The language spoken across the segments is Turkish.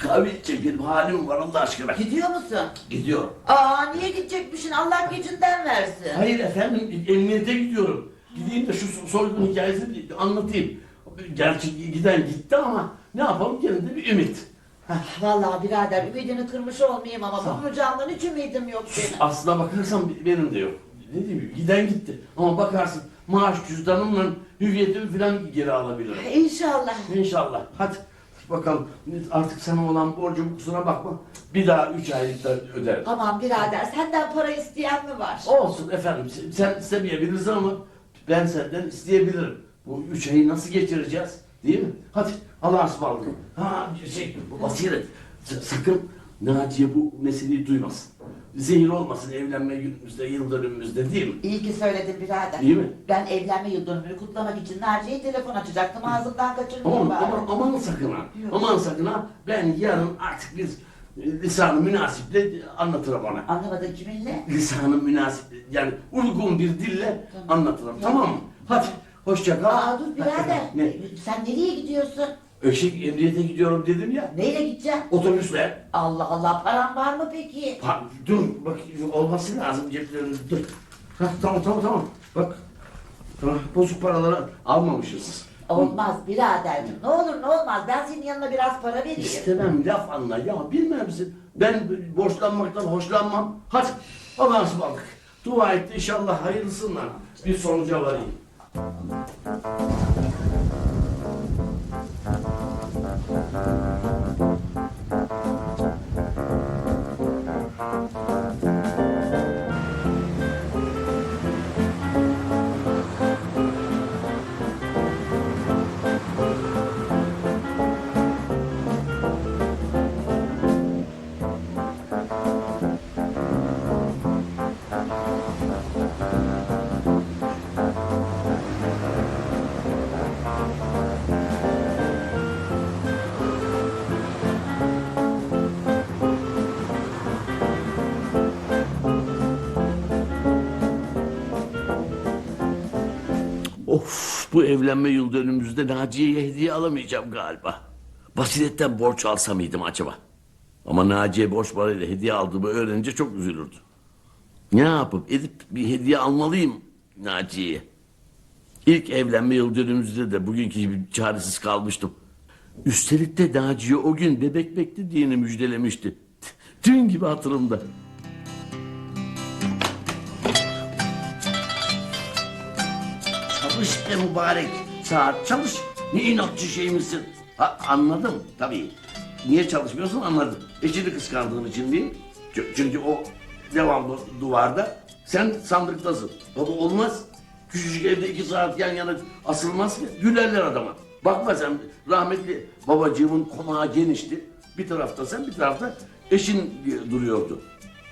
kahve benim halim var Allah aşkına. Gidiyor musun? Gidiyor. Aa niye gidecekmişsin? Allah gecinden versin. Hayır efendim emniyete gidiyorum. Gideyim de şu soygun hikayesini anlatayım. Gerçi giden gitti ama ne yapalım de bir ümit. Vallahi birader ümidini kırmış olmayayım ama bulacağımdan hiç ümidim yok benim. Aslına bakarsan benim de yok. Ne diyeyim giden gitti. Ama bakarsın maaş cüzdanımla hüviyetimi falan geri alabilirim. İnşallah. İnşallah. Hadi bakalım artık sana olan borcum kusura bakma. Bir daha üç aylıkta öderim. Aman birader senden para isteyen mi var? Olsun efendim sen- sen istemeyebilirsin ama ben senden isteyebilirim. Bu üç ayı nasıl geçireceğiz değil mi? Hadi Allah'a ısmarladık. Ha şey Basiret s- sakın Naciye bu meseleyi duymasın. Zehir olmasın evlenme günümüzde yıl dönümümüzde değil mi? İyi ki söyledin birader. İyi mi? Ben evlenme yıl dönümünü kutlamak için Naciye'ye telefon açacaktım ağzımdan kaçırmayayım Aman, bari. aman, aman sakın ha. Yok. Aman sakın ha. Ben yarın artık biz e, lisanı münasiple anlatırım ona. Anlamadın kiminle? Lisanı münasip yani uygun bir dille Tamam. anlatırım. Tamam mı? Hadi hoşça kal. Aa dur birader. Ne? Sen nereye gidiyorsun? Öşek emniyete gidiyorum dedim ya. Neyle gideceksin? Otobüsle. Allah Allah paran var mı peki? Ha, dur bak olması lazım ceplerinde dur. Ha, tamam tamam tamam. Bak. Tamam, bozuk paraları almamışız. Olmaz biraderciğim. Ne olur ne olmaz. Ben senin yanına biraz para vereyim. İstemem laf anla ya bilmem misin? Ben borçlanmaktan hoşlanmam. Hadi Allah'a ısmarladık. Dua et de inşallah hayırlısından bir sonuca varayım. Of bu evlenme yıl dönümümüzde Naciye'ye hediye alamayacağım galiba. Basiretten borç alsa mıydım acaba? Ama Naciye borç parayla hediye aldığımı öğrenince çok üzülürdü. Ne yapıp edip bir hediye almalıyım Naciye'ye. İlk evlenme yıl dönümümüzde de bugünkü gibi çaresiz kalmıştım. Üstelik de Naciye o gün bebek beklediğini müjdelemişti. Dün gibi hatırımda. Çalış be mübarek saat çalış. Ne inatçı şey misin? Ha, anladım tabii. Niye çalışmıyorsun anladım. Eşini kıskandığın için değil. Çü- Çünkü o devamlı duvarda. Sen sandıktasın. Baba olmaz. Küçücük evde iki saat yan yana asılmaz ki. Gülerler adama. Bakma sen rahmetli babacığımın konağı genişti. Bir tarafta sen bir tarafta eşin duruyordu.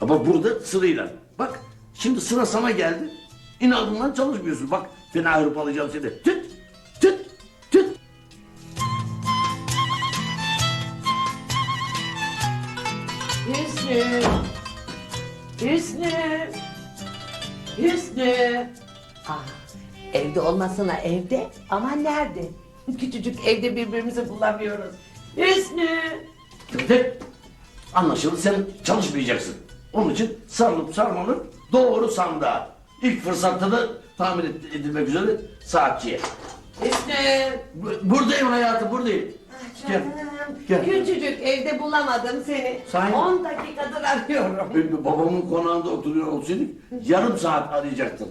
Ama burada sırayla. Bak şimdi sıra sana geldi. İnadından çalışmıyorsun. Bak fena hırpalayacağım seni. Tüt tüt tüt. Hüsnü. Hüsnü. Hüsnü. Ah, evde olmasına evde ama nerede? Küçücük evde birbirimizi bulamıyoruz. Hüsnü. Köpek. Anlaşıldı sen çalışmayacaksın. Onun için sarılıp sarmalıp doğru sandığa. İlk fırsatta da tamir ed- edilmek üzere saatçiye. Hüsnü. Bu- Buradayım hayatım buradayım. Gel. Gel. Küçücük evde bulamadım seni. Sahi mi? 10 dakikadır arıyorum. Ben babamın konağında oturuyor olsaydık yarım saat arayacaktın.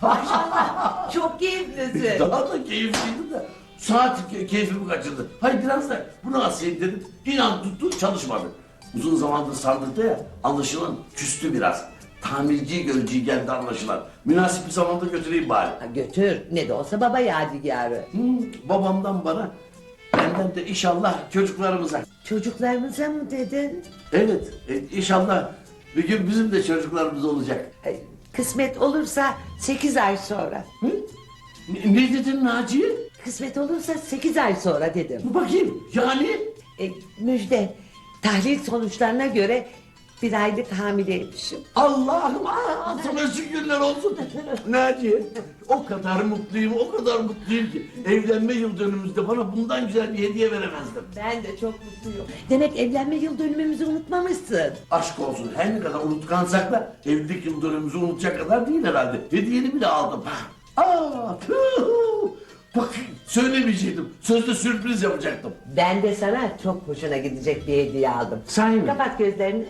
Maşallah çok keyiflisin. Daha da keyifliydi de saat ke- keyfimi kaçırdı. Hayır biraz da bunu asayım dedim. İnan tuttu çalışmadı. Uzun zamandır sandıkta ya anlaşılan küstü biraz. Tamirciyi göreceği geldi anlaşılan. Münasip bir zamanda götüreyim bari. Ha, Götür ne de olsa baba yadigarı. Hmm, babamdan bana benden de inşallah çocuklarımıza. Çocuklarımıza mı dedin? Evet e, inşallah bir gün bizim de çocuklarımız olacak. Ay, Kısmet olursa 8 ay sonra. Hı? Ne, ne dedin Naciye? Kısmet olursa 8 ay sonra dedim. Bakayım yani E, müjde. Tahlil sonuçlarına göre Bir aylık hamileymişim. Allah'ım ah, sana şükürler olsun. Naciye o kadar mutluyum o kadar mutluyum ki evlenme yıl dönümümüzde bana bundan güzel bir hediye veremezdim. Ben de çok mutluyum. Demek evlenme yıl dönümümüzü unutmamışsın. Aşk olsun her ne kadar unutkansak da evlilik yıl dönümümüzü unutacak kadar değil herhalde. Hediyeni bile aldım. Aa, tüh. Bak söylemeyecektim. Sözde sürpriz yapacaktım. Ben de sana çok hoşuna gidecek bir hediye aldım. Sahi mi? Kapat gözlerini.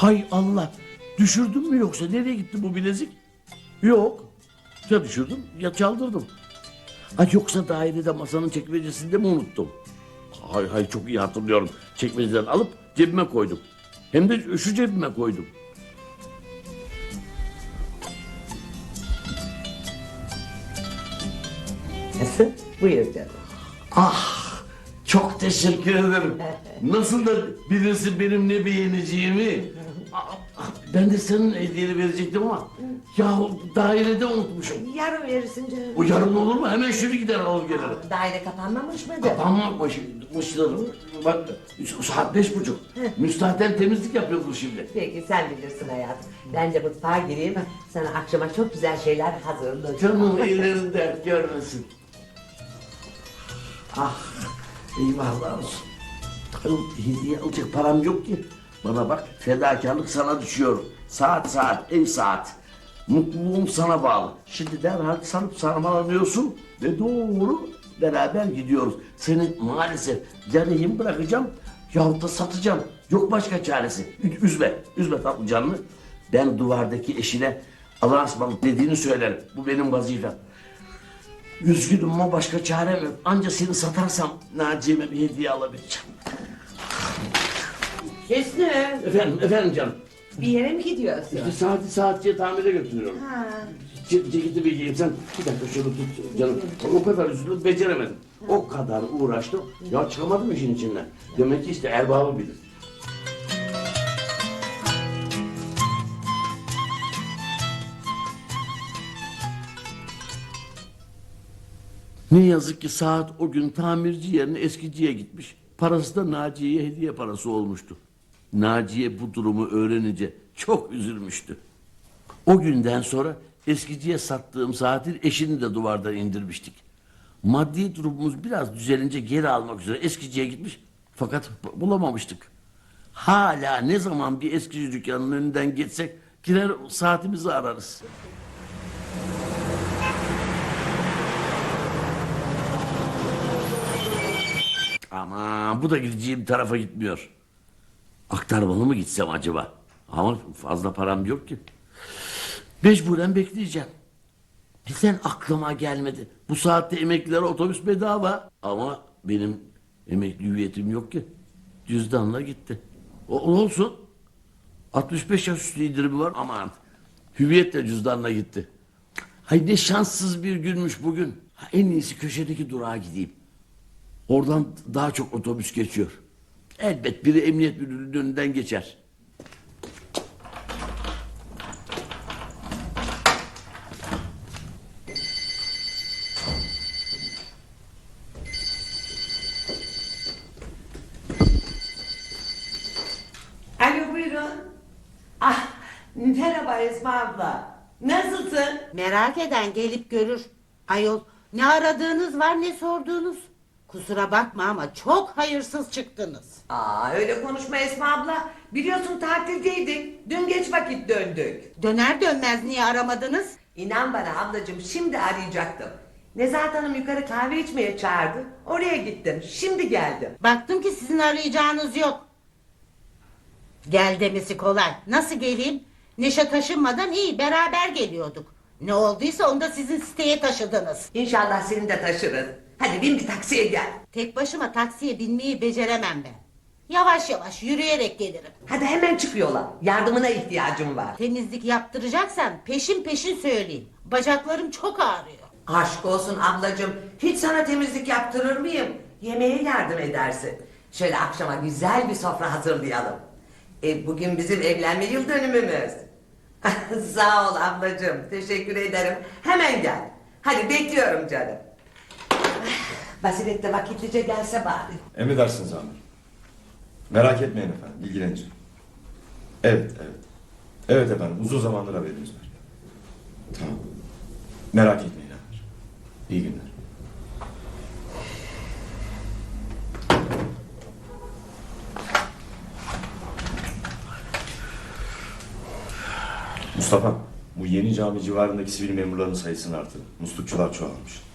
Hay Allah. Düşürdün mü yoksa nereye gitti bu bilezik? Yok. Ya düşürdüm ya çaldırdım. Ha yoksa dairede masanın çekmecesinde mi unuttum? Hay hay çok iyi hatırlıyorum. Çekmeceden alıp cebime koydum. Hem de şu cebime koydum. Nasıl? Buyur canım. Ah çok teşekkür ederim. Nasıl da bilirsin benim ne beğeneceğimi. Ben de senin hediyeni verecektim ama ya dairede unutmuşum. Yarın verirsin canım. O yarın olur mu? Hemen şöyle gider alır gelirim. Daire kapanmamış mıydı? Kapanmamışlarım. Bak saat beş buçuk. Müstahten temizlik yapıyordur şimdi. Peki sen bilirsin hayatım. Ben de mutfağa gireyim. Sana akşama çok güzel şeyler hazırlayacağım. Canım ellerin dert görmesin. Ah eyvahlar olsun. Hediye alacak param yok ki. Bana bak fedakarlık sana düşüyor. Saat saat ev saat. Mutluluğum sana bağlı. Şimdi derhal sanıp sarmalanıyorsun ve doğru beraber gidiyoruz. Seni maalesef ya rehin bırakacağım yahut da satacağım. Yok başka çaresi. Üzme, üzme tatlı canını. Ben duvardaki eşine Allah'a ısmarladık dediğini söylerim. Bu benim vazifem. Üzgünüm ama başka çarem yok. Anca seni satarsam Naciye'me bir hediye alabileceğim. Hüsnü Efendim, efendim canım. bir yere mi gidiyorsun? İşte saati saatçiye tamire götürüyorum. Ce- ceketi bir giyeyim sen. Bir dakika şunu tut canım. O kadar üzüldüm beceremedim. O kadar uğraştım. Ya çıkamadım işin içinden. Demek ki işte erbabı bilir. Ne yazık ki saat o gün tamirci yerine eskiciye gitmiş. Parası da Naciye'ye hediye parası olmuştu. Naciye bu durumu öğrenince çok üzülmüştü. O günden sonra eskiciye sattığım saatin eşini de duvardan indirmiştik. Maddi durumumuz biraz düzelince geri almak üzere eskiciye gitmiş fakat bu- bulamamıştık. Hala ne zaman bir eskici dükkanının önünden geçsek girer saatimizi ararız. Ama bu da gideceğim tarafa gitmiyor. Aktarmalı mı gitsem acaba? Ama fazla param yok ki. Mecburen bekleyeceğim. Neden aklıma gelmedi? Bu saatte emeklilere otobüs bedava. Ama benim emekli hüviyetim yok ki. Cüzdanla gitti. O olsun. 65 yaş üstü indirimi var. Aman. Hüviyet de cüzdanla gitti. Hay ne şanssız bir günmüş bugün. Ha, en iyisi köşedeki durağa gideyim. Oradan daha çok otobüs geçiyor. Elbet biri emniyet müdürlüğünün önünden geçer. Alo buyurun. Ah merhaba Esma abla. Nasılsın? Merak eden gelip görür. Ayol ne aradığınız var ne sorduğunuz. Kusura bakma ama çok hayırsız çıktınız. Aa öyle konuşma Esma abla. Biliyorsun tatildeydik. Dün geç vakit döndük. Döner dönmez niye aramadınız? İnan bana ablacığım şimdi arayacaktım. Nezahat Hanım yukarı kahve içmeye çağırdı. Oraya gittim. Şimdi geldim. Baktım ki sizin arayacağınız yok. Gel demesi kolay. Nasıl geleyim? Neşe taşınmadan iyi beraber geliyorduk. Ne olduysa onu da sizin siteye taşıdınız. İnşallah seni de taşırız. Hadi bin bir taksiye gel. Tek başıma taksiye binmeyi beceremem ben. Yavaş yavaş yürüyerek gelirim. Hadi hemen çık yola. Yardımına ihtiyacım var. Temizlik yaptıracaksan peşin peşin söyleyeyim. Bacaklarım çok ağrıyor. Aşk olsun ablacığım. Hiç sana temizlik yaptırır mıyım? Yemeğe yardım edersin. Şöyle akşama güzel bir sofra hazırlayalım. E, bugün bizim evlenme yıl dönümümüz. Sağ ol ablacığım. Teşekkür ederim. Hemen gel. Hadi bekliyorum canım. Basiret de vakitlice gelse bari. Emredersiniz amirim. Merak etmeyin efendim, ilgileneceğim. Evet, evet. Evet efendim, uzun zamandır haberimiz var. Tamam. Merak etmeyin amirim. İyi günler. Mustafa, bu yeni cami civarındaki sivil memurların sayısını artır. Muslukçular çoğalmış.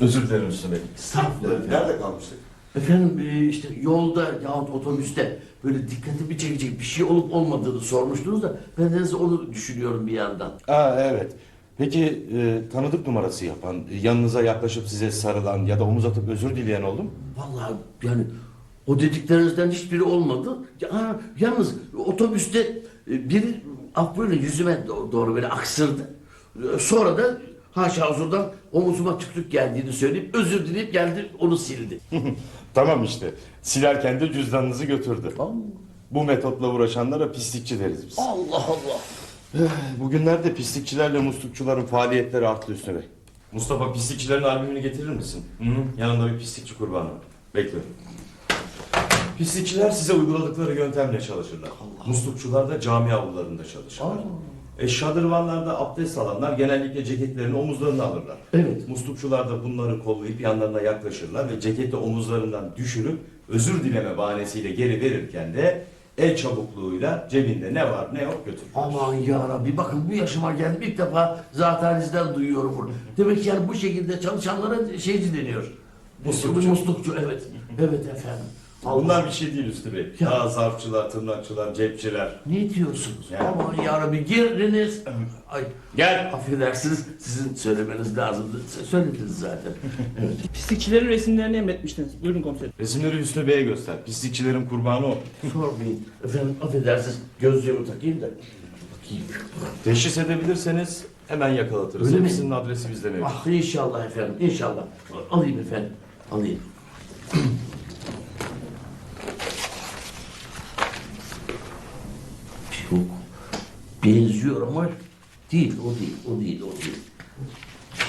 Özür dilerim Üstü Bey. Estağfurullah. Nerede kalmıştık? Efendim e, işte yolda yahut otobüste böyle dikkatimi çekecek bir şey olup olmadığını sormuştunuz da ben de onu düşünüyorum bir yandan. Aa evet. Peki e, tanıdık numarası yapan, e, yanınıza yaklaşıp size sarılan ya da omuz atıp özür dileyen oldu mu? Vallahi yani o dediklerinizden hiçbiri olmadı. Ha, yalnız otobüste e, biri ah böyle yüzüme do- doğru böyle aksırdı. E, Sonra da haşa huzurdan omuzuma tüklük geldiğini söyleyip özür dileyip geldi onu sildi. Tamam işte. Silerken de cüzdanınızı götürdü. Bu metotla uğraşanlara pislikçi deriz biz. Allah Allah. Bugünlerde pislikçilerle muslukçuların faaliyetleri arttı Hüsnü Bey. Mustafa pislikçilerin albümünü getirir misin? Hı -hı. Yanında bir pislikçi kurbanı var. Bekliyorum. Pislikçiler size uyguladıkları yöntemle çalışırlar. Muslukçular da cami avlularında çalışırlar. E şadırvanlarda abdest alanlar genellikle ceketlerini omuzlarına alırlar. Evet. Muslukçular da bunları kollayıp yanlarına yaklaşırlar ve ceketi omuzlarından düşürüp özür dileme bahanesiyle geri verirken de el çabukluğuyla cebinde ne var ne yok götürürler. Aman ya Rabbi bakın bu yaşıma geldim ilk defa zatenizden duyuyorum bunu. Demek ki yani bu şekilde çalışanlara şeyci deniyor. Muslukçu. Muslukçu evet. Evet efendim. Allah. Bunlar bir şey değil Üstü Bey. Ya. Daha zarfçılar, tırnakçılar, cepçiler. Ne diyorsunuz? Yani. Aman ya Rabbi giriniz. Ay Gel. affedersiniz sizin söylemeniz lazımdı. Siz Söylediniz zaten. evet. Pislikçilerin resimlerini emretmiştiniz. Buyurun komiserim. Resimleri Hüsnü Bey'e göster. Pislikçilerin kurbanı o. Sormayın. Efendim affedersiniz gözlüğümü takayım da. Bakayım. Teşhis edebilirseniz hemen yakalatırız. Öyle mi? Hepsinin adresi bizde mevcut. Ah inşallah efendim inşallah. Alayım efendim. Alayım. Yok. Benziyor ama değil o değil o değil o değil.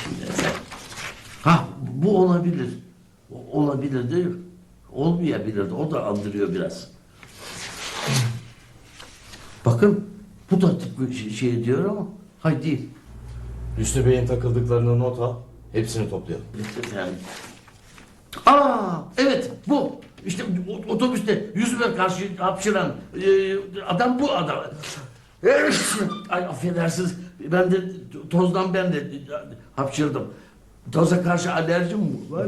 Şimdi efendim. Ha bu olabilir. O- Olabilir değil. Olmayabilir de o da andırıyor biraz. Bakın bu da şey, şey diyor ama hayır değil. Hüsnü Bey'in takıldıklarını not al. Hepsini toplayalım. Efendim. Aa evet bu. İşte otobüste yüzüme karşı hapşıran e, adam bu adam. Ay affedersiniz ben de tozdan ben de hapşırdım. Toza karşı alerjim var.